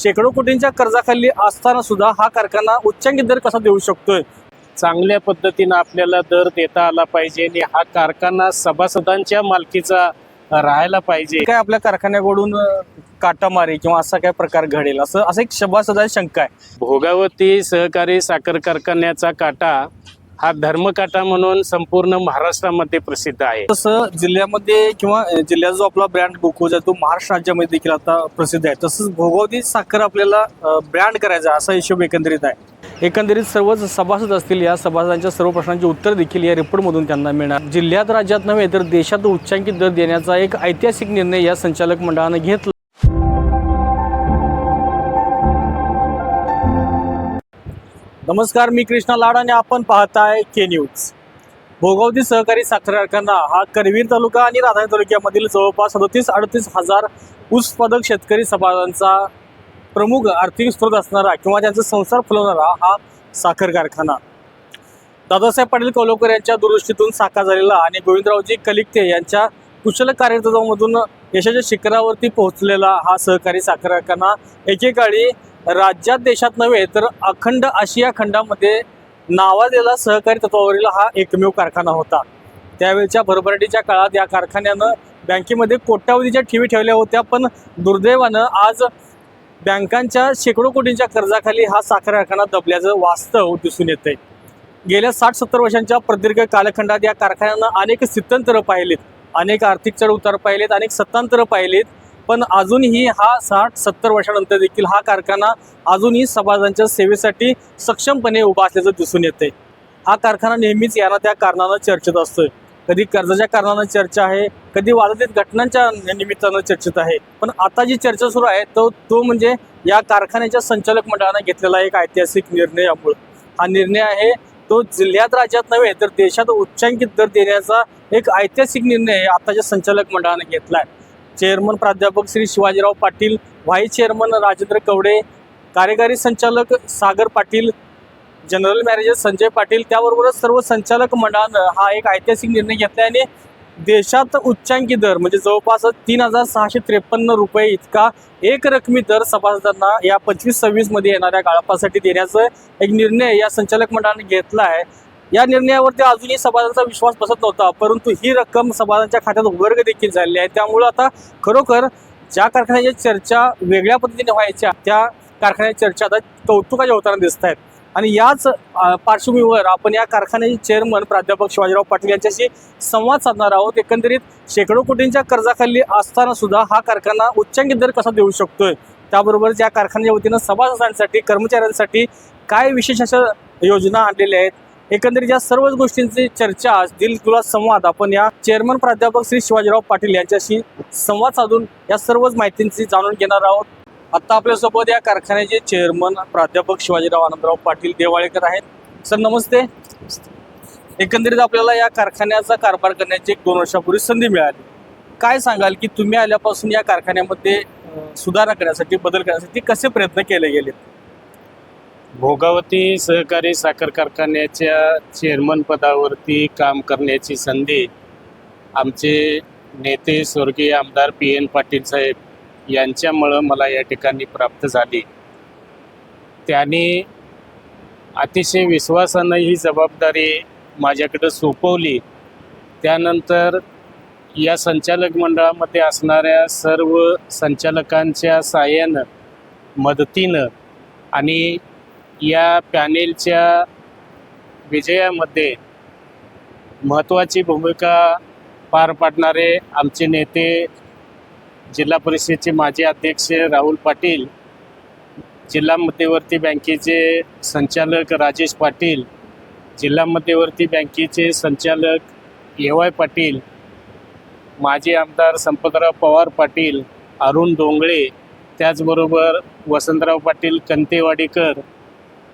शेकडो कोटींच्या कर्जाखाली असताना सुद्धा हा कारखाना उच्चांकी दर कसा देऊ शकतोय? चांगल्या पद्धतीनं आपल्याला दर देता आला पाहिजे आणि हा कारखाना सभासदांच्या मालकीचा राहायला पाहिजे. काय आपल्या कारखान्याकडून काटामारी किंवा असा काय प्रकार घडेल? असं असं एक सभासदाची शंका आहे. भोगावती सहकारी साखर कारखान्याचा काटा हा धर्मकाटा म्हणून संपूर्ण महाराष्ट्रामध्ये प्रसिद्ध आहे. तसं जिल्ह्यामध्ये किंवा जिल्ह्यात जिल्ह्याचा जो आपला ब्रँड गोकुळ आहे तो महाराष्ट्र राज्यामध्ये देखील आता प्रसिद्ध आहे. तसंच भोगावती साखर आपल्याला ब्रँड करायचा असा हिशोब एकंदरीत आहे. एकंदरीत सर्वच सभासद असतील या सभासदांच्या सर्व प्रश्नांची उत्तर देखील या रिपोर्टमधून त्यांना मिळणार. जिल्ह्यात राज्यात नव्हे तर देशात उच्चांकित दर देण्याचा एक ऐतिहासिक निर्णय या संचालक मंडळानं घेतला. नमस्कार मी कृष्णा लाड आणि आपण पाहताय के न्यूज भोगावती सहकारी साखर कारखाना हा करवीर तालुका आणि राधानगरी तालुक्यामधील जवळपास सदतीस अडतीस हजार उत्पादक शेतकरी सभागांचा प्रमुख आर्थिक स्रोत असणारा किंवा त्यांचा संसार फुलवणारा हा साखर कारखाना. दादासाहेब पाटील कौलोकर यांच्या दूरदृष्टीतून साकार झालेला आणि गोविंदरावजी कलिकते यांच्या कुशल कार्यक्रमामधून यशाच्या शिखरावरती पोहोचलेला हा सहकारी साखर कारखाना एकेकाळी राज्यात देशात नव्हे तर अखंड आशिया खंडामध्ये नावाजलेला सहकारी तत्वावरील हा एकमेव कारखाना होता. त्यावेळच्या भरभराटीच्या काळात या कारखान्यानं बँकेमध्ये कोट्यावधीच्या ठेवी ठेवल्या होत्या पण दुर्दैवानं आज बँकांच्या शेकडो कोटींच्या कर्जाखाली हा साखर कारखाना दबल्याचं वास्तव दिसून येतंय. गेल्या साठ सत्तर वर्षांच्या प्रदीर्घ कालखंडात या कारखान्यानं अनेक स्थित्यंतरं पाहिलीत अनेक आर्थिक चढ उतार पाहिलेत अनेक सत्तांतरं पाहिलीत. पण अजूनही हा साठ सत्तर वर्षानंतर देखील हा कारखाना अजूनही समाजांच्या सेवेसाठी सक्षमपणे उभा असल्याचं दिसून येते हा कारखाना नेहमीच यांना त्या कारणानं चर्चेत असतोय. कधी कर्जाच्या कारणानं चर्चा आहे कधी वादातीत घटनांच्या निमित्तानं चर्चेत आहे. पण आता जी चर्चा सुरू आहे तो तो म्हणजे या कारखान्याच्या संचालक मंडळानं घेतलेला एक ऐतिहासिक निर्णय यामुळे हा निर्णय आहे तो जिल्ह्यात राज्यात नव्हे तर देशात उच्चांकित दर देण्याचा एक ऐतिहासिक निर्णय आताच्या संचालक मंडळानं घेतला आहे चेअरमन प्राध्यापक श्री शिवाजीराव पाटील व्हाईस चेअरमन राजेंद्र कवडे कार्यकारी संचालक सागर पाटील जनरल मॅनेजर संजय पाटील त्याबरोबरच सर्व संचालक मंडळानं हा एक ऐतिहासिक निर्णय घेतला आणि देशात उच्चांकी दर म्हणजे जवळपास तीन हजार सहाशे त्रेपन्न रुपये इतका एक रकमी दर सभासदांना या पंचवीस सव्वीसमध्ये येणाऱ्या काळापासाठी देण्याचा एक निर्णय या संचालक मंडळाने घेतला आहे या निर्णयावरती अजूनही सभासदांचा विश्वास बसत नव्हता परंतु ही रक्कम सभासदांच्या खात्यात वर्ग देखील झालेली आहे. त्यामुळं आता खरोखर ज्या कारखान्याच्या चर्चा वेगळ्या पद्धतीने व्हायच्या त्या कारखान्याच्या चर्चा आता कौतुकाच्या होताना दिसत आहेत. आणि याच पार्श्वभूमीवर आपण या कारखान्याचे चेअरमन प्राध्यापक शिवाजीराव पाटील यांच्याशी संवाद साधणार आहोत. एकंदरीत शेकडो कोटींच्या कर्जाखाली असताना सुद्धा हा कारखाना उच्चांकी दर कसा देऊ शकतोय? त्याबरोबरच या कारखान्याच्या वतीनं सभासदांसाठी कर्मचाऱ्यांसाठी काय विशेष अशा योजना आणलेल्या आहेत? एकंदरीत या सर्वच गोष्टींची चर्चा दिल तुला संवाद. आपण या चेअरमन प्राध्यापक श्री शिवाजीराव पाटील यांच्याशी संवाद साधून या सर्वच माहितींची जाणून घेणार आहोत. आता आपल्यासोबत या कारखान्याचे चेअरमन प्राध्यापक शिवाजीराव आनंदराव पाटील देवाळेकर आहेत. सर नमस्ते. एकंदरीत आपल्याला या कारखान्याचा कारभार करण्याची एक दोन वर्षापूर्वी संधी मिळाली. काय सांगाल की तुम्ही आल्यापासून या कारखान्यामध्ये सुधारणा करण्यासाठी बदल करण्यासाठी कसे प्रयत्न केले गेले भोगावती सहकारी साखर कारखान्याच्या चेअरमन पदावरती काम करण्याची संधी आमचे नेते स्वर्गीय आमदार पी एन पाटील साहेब यांच्यामुळं मला या ठिकाणी प्राप्त झाली. त्यांनी अतिशय विश्वासानं ही जबाबदारी माझ्याकडं सोपवली. त्यानंतर या संचालक मंडळामध्ये असणाऱ्या सर्व संचालकांच्या साह्यानं मदतीनं आणि या पॅनेलच्या विजयामध्ये महत्त्वाची भूमिका पार पाडणारे आमचे नेते जिल्हा परिषदेचे माजी अध्यक्ष राहुल पाटील जिल्हा मध्यवर्ती बँकेचे संचालक राजेश पाटील जिल्हा मध्यवर्ती बँकेचे संचालक ए वाय पाटील माजी आमदार संपतराव पवार पाटील अरुण डोंगळे त्याचबरोबर वसंतराव पाटील कंतेवाडीकर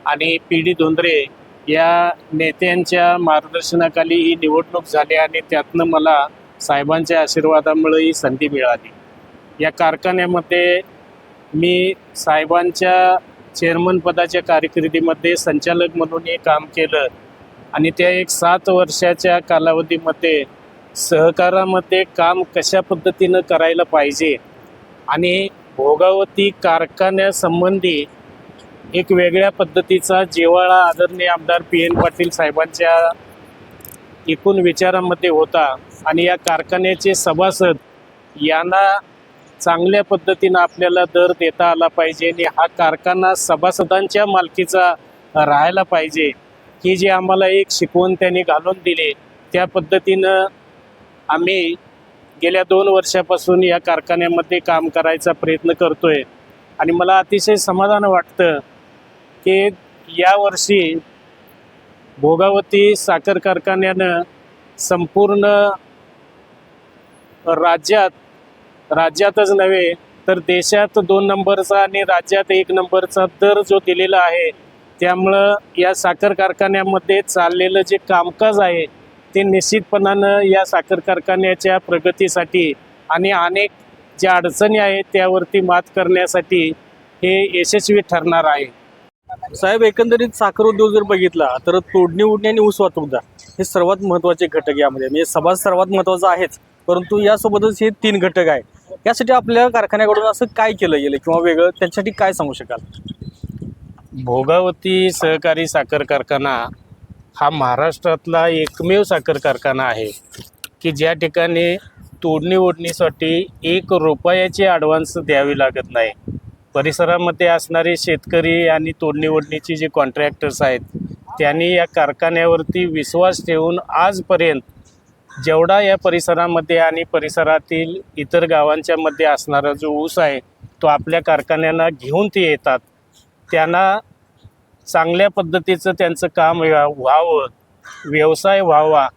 आणि पी डी धोंद्रे या नेत्यांच्या मार्गदर्शनाखाली ही निवडणूक झाली आणि त्यातनं मला साहेबांच्या आशीर्वादामुळे ही संधी मिळाली. या कारखान्यामध्ये मी साहेबांच्या चेअरमन पदाच्या कारकिर्दीमध्ये संचालक म्हणूनही काम केलं आणि त्या एक सात वर्षाच्या कालावधीमध्ये सहकारामध्ये काम कशा पद्धतीनं करायला पाहिजे आणि भोगावती कारखान्यासंबंधी एक वेगळ्या पद्धतीचा जिवाळा आदरणीय आमदार पी एन पाटील साहेबांच्या एकूण विचारामध्ये होता आणि या कारखान्याचे सभासद यांना चांगल्या पद्धतीनं आपल्याला दर देता आला पाहिजे आणि हा कारखाना सभासदांच्या मालकीचा राहायला पाहिजे ही जी आम्हाला एक शिकवण त्यांनी घालून दिली त्या पद्धतीनं आम्ही गेल्या दोन वर्षापासून या कारखान्यामध्ये काम करायचा प्रयत्न करतोय. आणि मला अतिशय समाधान वाटतं की यावर्षी भोगावती साखर कारखान्यानं संपूर्ण राज्यात राज्यातच नव्हे तर देशात दोन नंबरचा आणि राज्यात एक नंबरचा दर जो दिलेला आहे त्यामुळं या साखर कारखान्यामध्ये चाललेलं जे कामकाज आहे ते निश्चितपणानं या साखर कारखान्याच्या प्रगतीसाठी आणि अनेक ज्या अडचणी आहेत त्यावरती मात करण्यासाठी हे यशस्वी ठरणार आहे. साहेब एकंदरीत साखर उद्योग जर बघितला तर तोडणी उडणी आणि ऊस वाहतूकदार हे सर्वात महत्त्वाचे घटक यामध्ये. म्हणजे समाज सर्वात महत्त्वाचा आहेच. परंतु यासोबतच हे तीन घटक आहे यासाठी आपल्या कारखान्याकडून असं काय केलं गेलं? किंवा वेगळं त्याच्यासाठी काय सांगू शकाल? भोगावती सहकारी साखर कारखाना हा महाराष्ट्रातला एकमेव साखर कारखाना आहे की ज्या ठिकाणी तोडणी ओढणीसाठी एक रुपयाची ॲडव्हान्स द्यावी लागत नाही. परिसरामध्ये असणारे शेतकरी आणि तोडणी जे कॉन्ट्रॅक्टर्स आहेत त्यांनी या कारखान्यावरती विश्वास ठेवून आजपर्यंत जेवढा या परिसरामध्ये आणि परिसरातील इतर गावांच्या मध्ये असणारा जो ऊस आहे तो आपल्या कारखान्यांना घेऊन ते येतात. त्यांना चांगल्या पद्धतीचं त्यांचं काम व्हा- व्हावं व्यवसाय व्हावा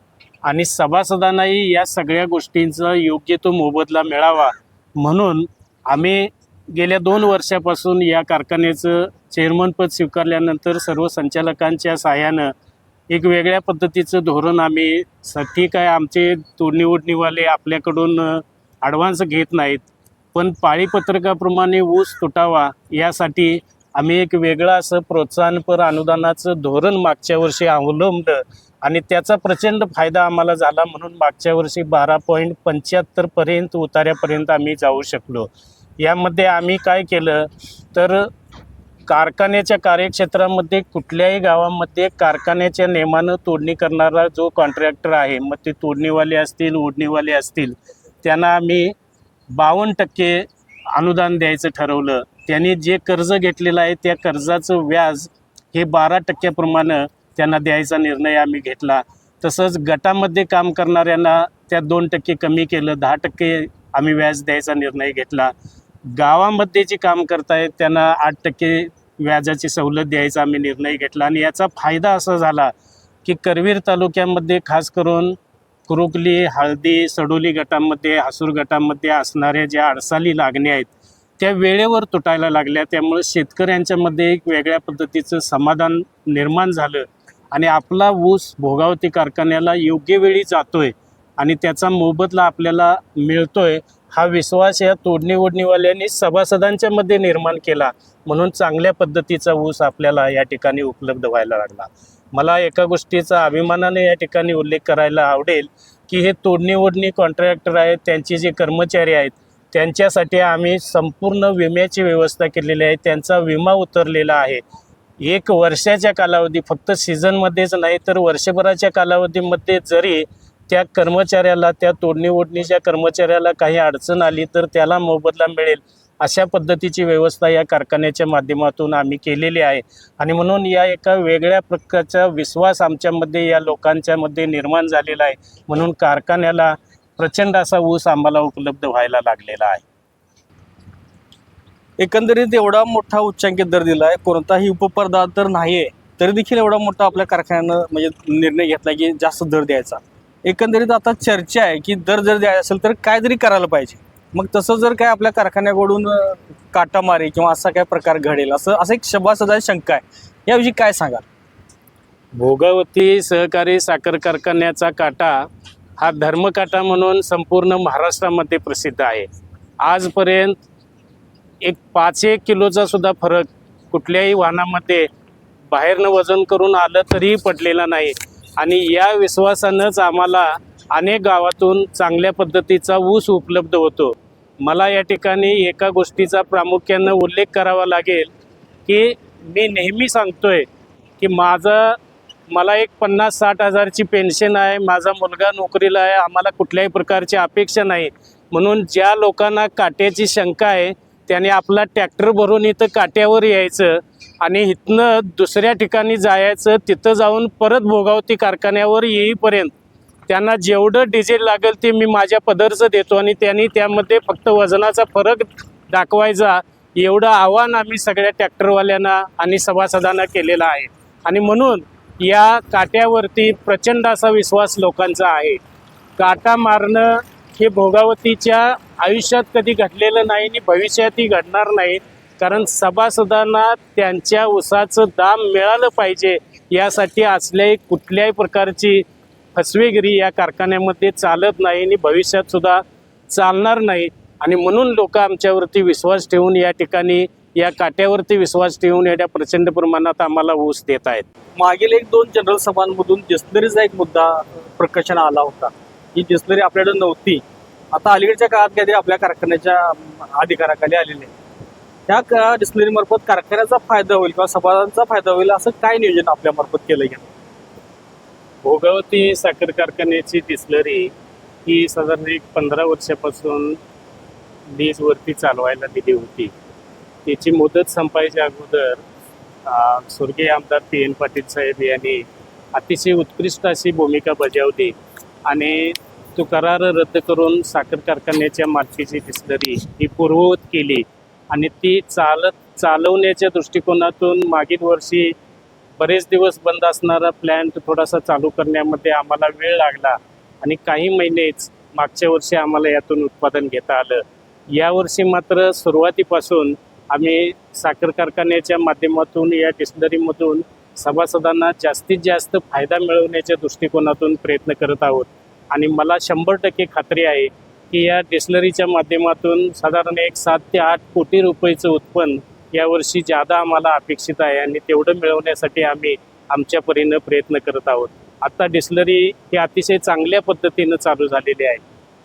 आणि सभासदांनाही या सगळ्या गोष्टींचा योग्य तो मोबदला मिळावा म्हणून आम्ही गेल्या दोन वर्षापासून या कारखान्याचं चेअरमनपद स्वीकारल्यानंतर सर्व संचालकांच्या सहाय्यानं एक वेगळ्या पद्धतीचं धोरण आम्ही स ठीक आहे आमचे तोडणी ओढणीवाले आपल्याकडून ॲडव्हान्स घेत नाहीत. पण पाळीपत्रकाप्रमाणे ऊस तुटावा यासाठी आम्ही एक वेगळं असं प्रोत्साहनपर अनुदानाचं धोरण मागच्या वर्षी अवलंबलं आणि त्याचा प्रचंड फायदा आम्हाला झाला म्हणून मागच्या वर्षी बारा पॉईंट पंच्याहत्तरपर्यंत उतार्यापर्यंत आम्ही जाऊ शकलो. यामध्ये आम्ही काय केलं तर कारखान्याच्या कार्यक्षेत्रामध्ये कुठल्याही गावामध्ये कारखान्याच्या नियमानं तोडणी करणारा जो कॉन्ट्रॅक्टर आहे मग ते तोडणीवाले असतील ओढणीवाले असतील त्यांना आम्ही बावन्न टक्के अनुदान द्यायचं ठरवलं. त्यांनी जे कर्ज घेतलेलं आहे त्या कर्जाचं व्याज हे बारा टक्क्याप्रमाणे त्यांना द्यायचा निर्णय आम्ही घेतला. तसंच गटामध्ये काम करणाऱ्यांना त्या दोन टक्के कमी केलं दहा टक्के आम्ही व्याज द्यायचा निर्णय घेतला. गावामध्ये जे काम करतायत त्यांना आठ टक्के व्याजाची सवलत द्यायचा आम्ही निर्णय घेतला आणि याचा फायदा असा झाला की करवीर तालुक्यामध्ये खास करून कुरुकली हळदी सडोली गटामध्ये हासूर गटामध्ये असणाऱ्या ज्या अडसाली लागण्या आहेत त्या वेळेवर तुटायला लागल्या. त्यामुळे शेतकऱ्यांच्यामध्ये एक वेगळ्या पद्धतीचं समाधान निर्माण झालं आणि आपला ऊस भोगावती कारखान्याला योग्य वेळी जातोय आणि त्याचा मोबदला आपल्याला मिळतोय हा विश्वास या तोडणी ओढणीवाल्यांनी सभासदांच्या मध्ये निर्माण केला. म्हणून चांगल्या पद्धतीचा ऊस आपल्याला या ठिकाणी उपलब्ध व्हायला लागला. मला एका गोष्टीचा अभिमानाने या ठिकाणी उल्लेख करायला आवडेल की हे तोडणी ओढणी कॉन्ट्रॅक्टर आहेत त्यांचे जे कर्मचारी आहेत त्यांच्यासाठी आम्ही संपूर्ण विम्याची व्यवस्था केलेली आहे त्यांचा विमा उतरलेला आहे. एक वर्षाच्या कालावधी फक्त सीझनमध्येच नाही तर वर्षभराच्या कालावधीमध्ये जरी त्या कर्मचाऱ्याला त्या तोडणी ओढणीच्या कर्मचाऱ्याला काही अडचण आली तर त्याला मोबदला मिळेल. अशा पद्धतीची व्यवस्था या कारखान्याच्या माध्यमातून आम्ही केलेली आहे. आणि म्हणून या एका वेगळ्या प्रकारचा विश्वास आमच्यामध्ये या लोकांच्यामध्ये निर्माण झालेला आहे. म्हणून कारखान्याला प्रचंड असा ऊस आम्हाला उपलब्ध व्हायला लागलेला आहे. एकंदरीत एवढा मोठा उच्चांकित दर दिला आहे कोणताही उपपरदा तर नाही आहे तरी देखील एवढा मोठा आपल्या कारखान्यानं म्हणजे निर्णय घेतला की जास्त दर द्यायचा. एकंदरीत आता चर्चा आहे की दर जर द्यायचा असेल तर काय करायला पाहिजे. मग तसं जर काय आपल्या कारखान्याकडून काटामारी किंवा असा काय प्रकार घडेल असं असं एक सभासदा शंका आहे. याविषयी काय सांगाल? भोगावती सहकारी साखर कारखान्याचा काटा हा धर्मकाटा म्हणून संपूर्ण महाराष्ट्रामध्ये प्रसिद्ध आहे. आजपर्यंत एक पाच एक किलोचा सुद्धा फरक कुठल्याही वाहनामध्ये बाहेरनं वजन करून आलं तरीही पडलेला नाही. आणि या विश्वासानंच आम्हाला अनेक गावातून चांगल्या पद्धतीचा ऊस उपलब्ध होतो. मला या ठिकाणी एका गोष्टीचा प्रामुख्यानं उल्लेख करावा लागेल की मी नेहमी सांगतोय की माझं मला एक पन्नास साठ हजारची पेन्शन आहे माझा मुलगा नोकरीला आहे आम्हाला कुठल्याही प्रकारची अपेक्षा नाही. म्हणून ज्या लोकांना काट्याची शंका आहे त्याने आपला ट्रॅक्टर भरून इथं काट्यावर यायचं आणि इथनं दुसऱ्या ठिकाणी जायचं तिथं जाऊन परत भोगावती कारखान्यावर येईपर्यंत त्यांना जेवढं डिझेल लागेल ते मी माझ्या पदरचं देतो आणि त्यांनी त्यामध्ये फक्त वजनाचा फरक दाखवायचा एवढं आव्हान आम्ही सगळ्या ट्रॅक्टरवाल्यांना आणि सभासदांना केलेलं आहे. आणि म्हणून या काट्यावरती प्रचंड असा विश्वास लोकांचा आहे. काटा मारणं हे भोगावतीच्या आयुष्यात कधी घडलेलं नाही आणि भविष्यातही घडणार नाही. कारण सभासदांना त्यांच्या उसाचं दाम मिळालं पाहिजे यासाठी असल्याही कुठल्याही प्रकारची फसवेगिरी या कारखान्यामध्ये चालत नाही आणि भविष्यात सुद्धा चालणार नाही. आणि म्हणून लोक आमच्यावरती विश्वास ठेवून या ठिकाणी या काट्यावरती विश्वास ठेवून एवढ्या प्रचंड प्रमाणात आम्हाला ऊस देत आहेत. मागील एक दोन जनरल सभांमधून डिस्लरीचा एक मुद्दा प्रकर्षण आला होता. ही डिस्लरी आपल्याकडे नव्हती. आता अलीकडच्या काळात काहीतरी आपल्या कारखान्याच्या अधिकाराखाली आलेली आहे. त्या का मार्फत कारखान्याचा फायदा होईल किंवा सभागांचा फायदा होईल असं काय नियोजन आपल्या मार्फत केलं गेलं? भोगावती साखर कारखान्याची डिस्लरी ही साधारण एक पंधरा वर्षापासून लीजवरती चालवायला दिली होती. त्याची मुदत संपायच्या अगोदर स्वर्गीय आमदार पी एन पाटील साहेब यांनी अतिशय उत्कृष्ट अशी भूमिका बजावली आणि तो करार रद्द करून साखर कारखान्याच्या मालकीची डिस्लरी ही पूर्ववत केली. आणि ती चालत चालवण्याच्या दृष्टिकोनातून मागील वर्षी बरेच दिवस बंद असणारा प्लॅन्ट थोडासा चालू करण्यामध्ये आम्हाला वेळ लागला आणि काही महिनेच मागच्या वर्षी आम्हाला यातून उत्पादन घेता आलं. यावर्षी मात्र सुरुवातीपासून आम्ही साखर कारखान्याच्या माध्यमातून या डिस्लरीमधून सभासदांना जास्तीत जास्त फायदा मिळवण्याच्या दृष्टिकोनातून प्रयत्न करत आहोत. आणि मला शंभर टक्के खात्री आहे की या डिस्लरीच्या माध्यमातून साधारण एक सात ते आठ कोटी रुपयेचं उत्पन्न यावर्षी जादा आम्हाला अपेक्षित आहे आणि तेवढं मिळवण्यासाठी आम्ही आमच्या परीनं प्रयत्न करत आहोत. आत्ता डिस्लरी ही अतिशय चांगल्या पद्धतीनं चालू झालेली आहे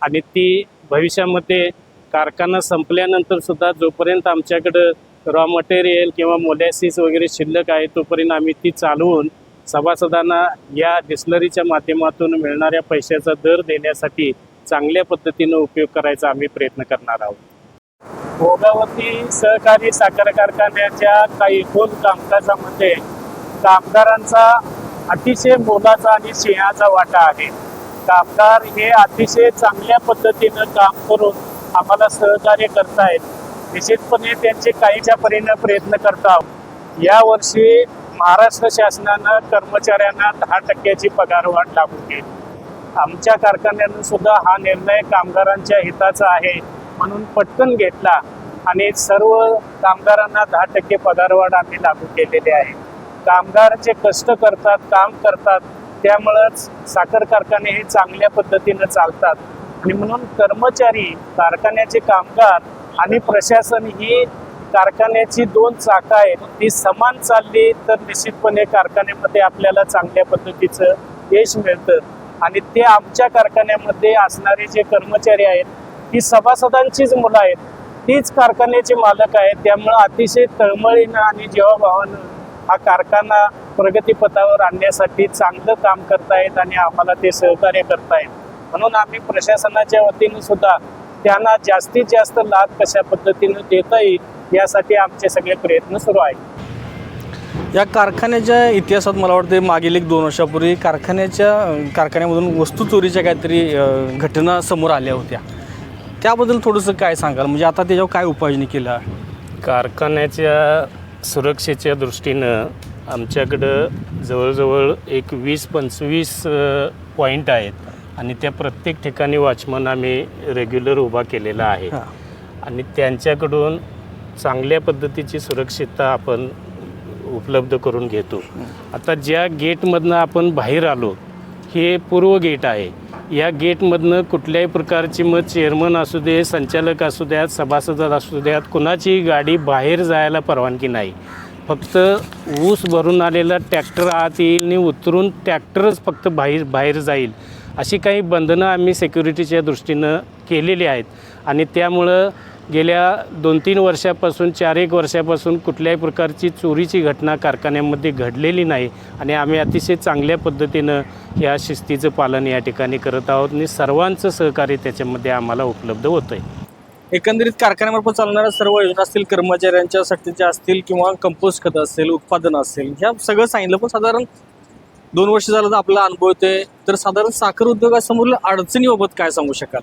आणि ती भविष्यामध्ये कारखाना संपल्यानंतर सुद्धा जोपर्यंत आमच्याकडं रॉ मटेरियल किंवा मोलॅसिस वगैरे शिल्लक आहे तोपर्यंत आम्ही ती चालवून सभासदांना या डिस्लरीच्या माध्यमातून मिळणाऱ्या पैशाचा दर देण्यासाठी चांगल्या पद्धतीनं उपयोग करायचा आम्ही प्रयत्न करणार आहोत. भोगावती सहकारी साखर कारखान्याच्या काही एकूण कामकाजामध्ये कामगारांचा अतिशय मोलाचा आणि सिंहाचा वाटा आहे. कामगार हे अतिशय चांगल्या पद्धतीनं काम करून आम्हाला सहकार्य करतायत. निश्चितपणे त्यांचे काहीच्या परीनं प्रयत्न करतात यावर्षी महाराष्ट्र शासनानं कर्मचाऱ्यांना दहा टक्क्याची पगारवाढ लागू केली. आमच्या कारखान्यानं सुद्धा हा निर्णय कामगारांच्या हिताचा आहे म्हणून पटकन घेतला आणि सर्व कामगारांना दहा टक्के पगारवाढ आम्ही लागू केलेली आहे. कामगार जे कष्ट करतात काम करतात त्यामुळंच साखर कारखाने हे चांगल्या पद्धतीनं चालतात. आणि म्हणून कर्मचारी कारखान्याचे कामगार आणि प्रशासन ही कारखान्याची दोन चाकं आहेत. ती समान चालली तर निश्चितपणे कारखान्यामध्ये आपल्याला चांगल्या पद्धतीचं यश मिळतं. आणि ते आमच्या कारखान्यामध्ये असणारे जे कर्मचारी आहेत ती सभासदांचीच मुलं आहेत. तीच कारखान्याचे मालक आहेत. त्यामुळं अतिशय तळमळीनं आणि जीवाभावानं हा कारखाना प्रगतीपथावर आणण्यासाठी चांगलं काम करतायत आणि आम्हाला ते सहकार्य करतायत. म्हणून आम्ही प्रशासनाच्या वतीनं सुद्धा त्यांना जास्तीत जास्त लाभ कशा पद्धतीनं देता येईल यासाठी आमचे सगळे प्रयत्न सुरू आहेत. या कारखान्याच्या इतिहासात मला वाटते मागील एक दोन वर्षापूर्वी कारखान्याच्या कारखान्यामधून वस्तू चोरीच्या काहीतरी घटना समोर आल्या होत्या. त्याबद्दल थोडंसं काय सांगाल? म्हणजे आता त्याच्यावर काय उपाययोजना केल्या? कारखान्याच्या सुरक्षेच्या दृष्टीनं आमच्याकडं जवळजवळ एक वीस पंचवीस पॉईंट आहेत. आणि त्या प्रत्येक ठिकाणी वॉचमन आम्ही रेग्युलर उभा केलेला आहे. आणि त्यांच्याकडून चांगल्या पद्धतीची सुरक्षितता आपण उपलब्ध करून घेतो. आता ज्या गेटमधनं आपण बाहेर आलो हे पूर्व गेट आहे. या गेटमधनं कुठल्याही प्रकारची मग चेअरमन असू दे संचालक असू द्यात सभासद असू द्यात कुणाची गाडी बाहेर जायला परवानगी नाही. फक्त ऊस भरून आलेला ट्रॅक्टर आत येईल आणि उतरून ट्रॅक्टरच फक्त बाहेर बाहेर जाईल. अशी काही बंधनं आम्ही सेक्युरिटीच्या दृष्टीनं केलेली आहेत. आणि त्यामुळं गेल्या दोन तीन वर्षापासून चार एक वर्षापासून कुठल्याही प्रकारची चोरीची घटना कारखान्यामध्ये घडलेली नाही आणि आम्ही अतिशय चांगल्या पद्धतीनं या शिस्तीचं पालन या ठिकाणी करत आहोत आणि सर्वांचं सहकार्य त्याच्यामध्ये आम्हाला उपलब्ध होतं आहे एकंदरीत कारखान्यामार्फत चालणाऱ्या सर्व योजना असतील कर्मचाऱ्यांच्यासाठीच्या असतील किंवा कंपोस्ट खत असेल उत्पादन असेल ह्या सगळं सांगितलं. पण साधारण दोन वर्ष झालं तर आपला अनुभव येतोय. तर साधारण साखर उद्योगासमोर अडचणीबाबत काय सांगू शकाल?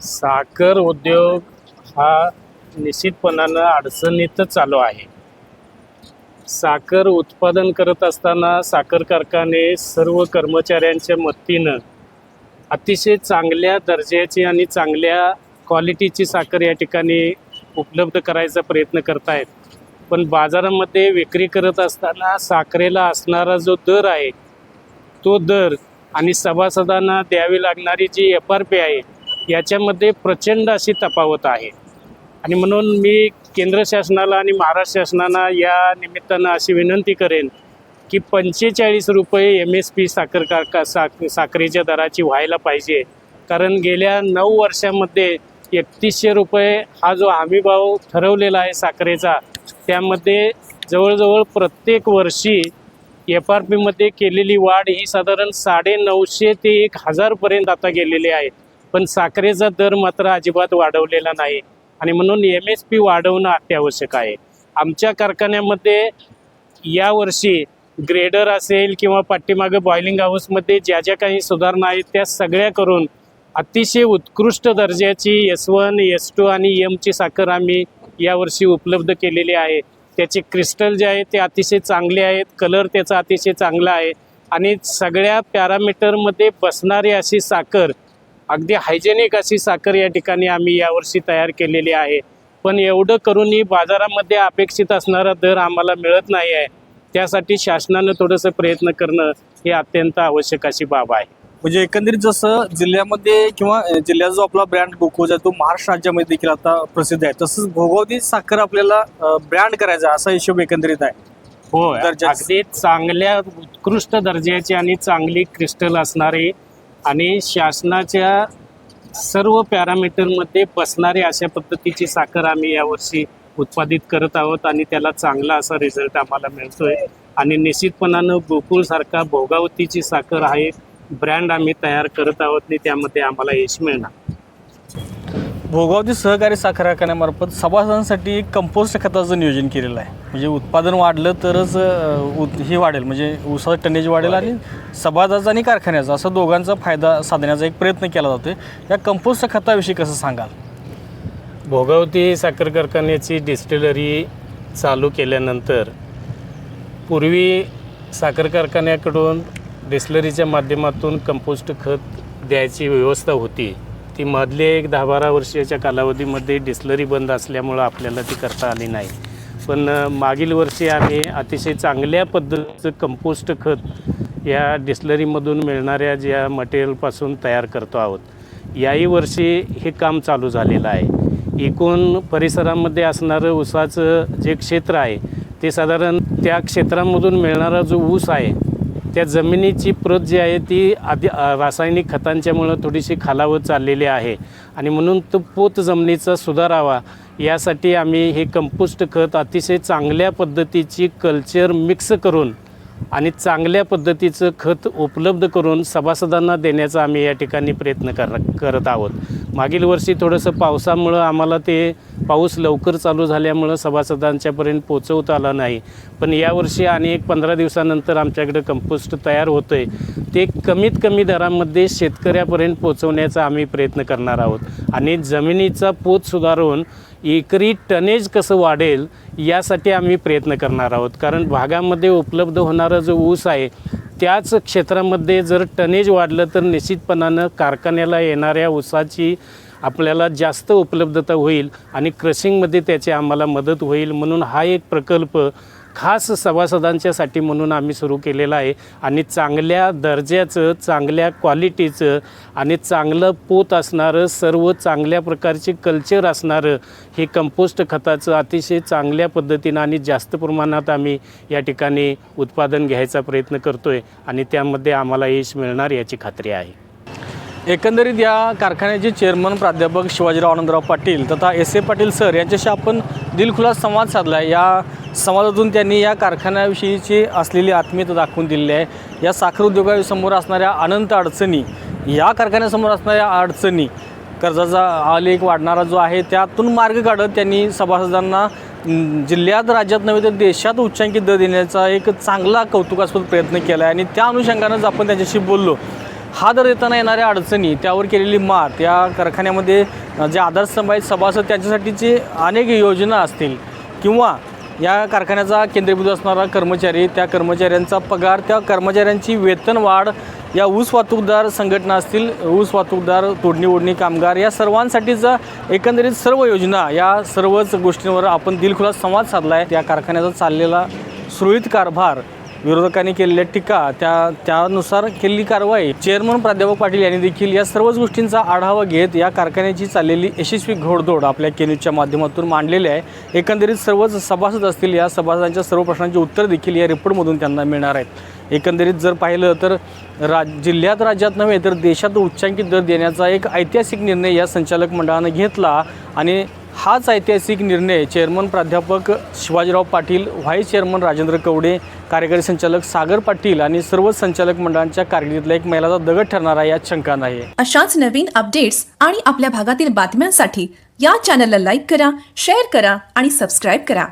साखर उद्योग हा निश्चितपणानं अडचणीतच चालू आहे. साखर उत्पादन करत असताना साखर कारखाने सर्व कर्मचाऱ्यांच्या मदतीनं अतिशय चांगल्या दर्जाची आणि चांगल्या क्वालिटीची साखर या ठिकाणी उपलब्ध करायचा प्रयत्न करत आहेत पण बाजारामध्ये विक्री करत असताना साखरेला असणारा जो दर आहे तो दर आणि सभासदांना द्यावी लागणारी जी एफ आर पी आहे याच्यामध्ये प्रचंड अशी तफावत आहे. आणि म्हणून मी केंद्र शासनाला आणि महाराष्ट्र शासनाला या निमित्तानं अशी विनंती करेन की पंचेचाळीस रुपये एम एस पी साखर का साख साखरेच्या दराची व्हायला पाहिजे. कारण गेल्या नऊ वर्षामध्ये एकतीसशे रुपये हा जो हमीभाव ठरवलेला आहे साखरेचा त्यामध्ये जवळजवळ प्रत्येक वर्षी एफ आर पीमध्ये केलेली वाढ ही साधारण साडे नऊशे ते एक हजारपर्यंत आता गेलेली आहे. पण साखरेचा दर मात्र अजिबात वाढवलेला नाही. आणि म्हणून एम एस पी वाढवणं अत्यावश्यक आहे. आमच्या कारखान्यामध्ये यावर्षी ग्रेडर असेल किंवा पाठीमागं बॉयलिंग हाऊसमध्ये ज्या ज्या काही सुधारणा आहेत त्या सगळ्या करून अतिशय उत्कृष्ट दर्जाची एस वन एस टू आणि एमची साखर आम्ही यावर्षी उपलब्ध केलेली आहे. त्याचे क्रिस्टल जे आहे ते अतिशय चांगले आहेत. कलर त्याचा अतिशय चांगला आहे. आणि सगळ्या पॅरामीटरमध्ये बसणारी अशी साखर अगदी हायजेनिक अशी साखर या ठिकाणी आम्ही यावर्षी तयार केलेली आहे. पण एवढं करूनही बाजारामध्ये अपेक्षित असणारा दर आम्हाला मिळत नाही आहे. त्यासाठी शासनानं थोडंसं प्रयत्न करणं हे अत्यंत आवश्यक अशी बाब आहे. म्हणजे एकंदरीत जसं जिल्ह्यामध्ये किंवा जिल्ह्याचा जो आपला ब्रँड गोकुळ आहे तो महाराष्ट्र राज्यामध्ये देखील आता प्रसिद्ध आहे. तसंच भोगावती साखर आपल्याला ब्रँड करायचा असा हिशोब एकंदरीत आहे. हो. अगदी चांगल्या उत्कृष्ट दर्जाची आणि चांगली क्रिस्टल असणारी आणि शासनाच्या सर्व पॅरामीटरमध्ये बसणारी अशा पद्धतीची साखर आम्ही यावर्षी उत्पादित करत आहोत आणि त्याला चांगला असा रिझल्ट आम्हाला मिळतोय. आणि निश्चितपणानं गोकुळसारखा भोगावतीची साखर हा एक ब्रँड आम्ही तयार करत आहोत आणि त्यामध्ये आम्हाला यश मिळणार. भोगावती सहकारी साखर कारखान्यामार्फत सभासदांसाठी एक कंपोस्ट खताचं नियोजन केलेलं आहे. म्हणजे उत्पादन वाढलं तरच उत- हे वाढेल. म्हणजे ऊसाचं टनेज वाढेल आणि सभासदाचा आणि कारखान्याचा असं दोघांचा फायदा साधण्याचा एक प्रयत्न केला जातोय. या कंपोस्ट खताविषयी कसं सांगाल? भोगावती साखर कारखान्याची डिस्टिलरी चालू केल्यानंतर पूर्वी साखर कारखान्याकडून डिस्टिलरीच्या माध्यमातून कंपोस्ट खत द्यायची व्यवस्था होती. ती मधले एक दहा बारा वर्षाच्या कालावधीमध्ये डिस्लरी बंद असल्यामुळं आपल्याला ती करता आली नाही. पण मागील वर्षी आम्ही अतिशय चांगल्या पद्धतीचं कंपोस्ट खत या डिस्लरीमधून मिळणाऱ्या ज्या मटेरियलपासून तयार करतो आहोत याही वर्षी हे काम चालू झालेलं आहे. एकूण परिसरामध्ये असणारं ऊसाचं जे क्षेत्र आहे ते साधारण त्या क्षेत्रामधून मिळणारा जो ऊस आहे त्या जमिनीची प्रत जी आहे ती आधी रासायनिक खतांच्यामुळं थोडीशी खालावत चाललेली आहे. आणि म्हणून तो पोत जमिनीचा सुधारावा यासाठी आम्ही हे कंपोस्ट खत अतिशय चांगल्या पद्धतीची कल्चर मिक्स करून आणि चांगल्या पद्धतीचं खत उपलब्ध करून सभासदांना देण्याचा आम्ही या ठिकाणी प्रयत्न कर करत आहोत. मागील वर्षी थोडंसं पावसामुळं आम्हाला ते पाऊस लवकर चालू झाल्यामुळं सभासदांच्यापर्यंत पोचवता आला नाही. पण यावर्षी आणि एक पंधरा दिवसानंतर आमच्याकडे कंपोस्ट तयार होतं आहे ते कमीत कमी दरामध्ये शेतकऱ्यापर्यंत पोचवण्याचा आम्ही प्रयत्न करणार आहोत. आणि जमिनीचा पोत सुधारून एकरी टनेज कसं वाढेल यासाठी आम्ही प्रयत्न करणार आहोत. कारण भागामध्ये उपलब्ध होणारा जो ऊस आहे त्याच क्षेत्रामध्ये जर टनेज वाढलं तर निश्चितपणानं कारखान्याला येणाऱ्या ऊसाची आपल्याला जास्त उपलब्धता होईल आणि क्रशिंगमध्ये त्याची आम्हाला मदत होईल म्हणून हा एक प्रकल्प खास सभासदांच्यासाठी म्हणून आम्ही सुरू केलेला आहे. आणि चांगल्या दर्जाचं चांगल्या क्वालिटीचं आणि चांगलं पोत असणारं सर्व चांगल्या प्रकारचे कल्चर असणारं हे कंपोस्ट खताचं अतिशय चांगल्या पद्धतीनं आणि जास्त प्रमाणात आम्ही या ठिकाणी उत्पादन घ्यायचा प्रयत्न करतो आहे आणि त्यामध्ये आम्हाला यश मिळणार याची खात्री आहे. एकंदरीत या कारखान्याचे चेअरमन प्राध्यापक शिवाजीराव आनंदराव पाटील तथा एस ए पाटील सर यांच्याशी आपण दिलखुलास संवाद साधला. आहे या संवादातून त्यांनी या कारखान्याविषयीची असलेली आत्मीयता दाखवून दिलेली आहे. या साखर उद्योगासमोर असणाऱ्या अनंत अडचणी या कारखान्यासमोर असणाऱ्या अडचणी कर्जाचा आलेख वाढणारा जो आहे त्यातून मार्ग काढत त्यांनी सभासदांना जिल्ह्यात राज्यात नव्हे तर देशात उच्चांकित दर देण्याचा एक चांगला कौतुकास्पद प्रयत्न केला आहे आणि त्या अनुषंगानंच आपण त्यांच्याशी बोललो. हा दर देताना येणाऱ्या अडचणी त्यावर केलेली मात या कारखान्यामध्ये जे आधारस्तंभ आहेत सभासद त्यांच्यासाठीची अनेक योजना असतील किंवा या कारखान्याचा केंद्रबिंदू असणारा कर्मचारी त्या कर्मचाऱ्यांचा पगार त्या कर्मचाऱ्यांची वेतनवाढ या ऊस वाहतूकदार संघटना असतील ऊस वाहतूकदार तोडणी ओढणी कामगार या सर्वांसाठीचा एकंदरीत सर्व योजना या सर्वच गोष्टींवर आपण दिलखुलास संवाद साधला आहे त्या कारखान्याचा चाललेला सुरळीत कारभार विरोधकांनी केलेल्या टीका त्या त्यानुसार केलेली कारवाई चेअरमन प्राध्यापक पाटील यांनी देखील या सर्वच गोष्टींचा आढावा घेत या कारखान्याची चाललेली यशस्वी घोडदौड आपल्या केन्यूजच्या माध्यमातून मांडलेली आहे. एकंदरीत सर्वच सभासद असतील या सभासदांच्या सर्व प्रश्नांची उत्तर देखील या रिपोर्टमधून त्यांना मिळणार आहेत. एकंदरीत जर पाहिलं तर राज जिल्ह्यात राज्यात नव्हे तर देशात उच्चांकित दर देण्याचा एक ऐतिहासिक निर्णय या संचालक मंडळानं घेतला आणि हाच ऐतिहासिक निर्णय चेअरमन प्राध्यापक शिवाजीराव पाटील व्हाईस चेअरमन राजेंद्र कवडे कार्यकारी संचालक सागर पाटील आणि सर्व संचालक मंडळांच्या कारकिर्दीतला एक मैलाचा दगड ठरणारा यात शंका नाही. अशाच नवीन अपडेट्स आणि आपल्या भागातील बातम्यांसाठी या चॅनलला लाईक करा शेअर करा आणि सबस्क्राईब करा.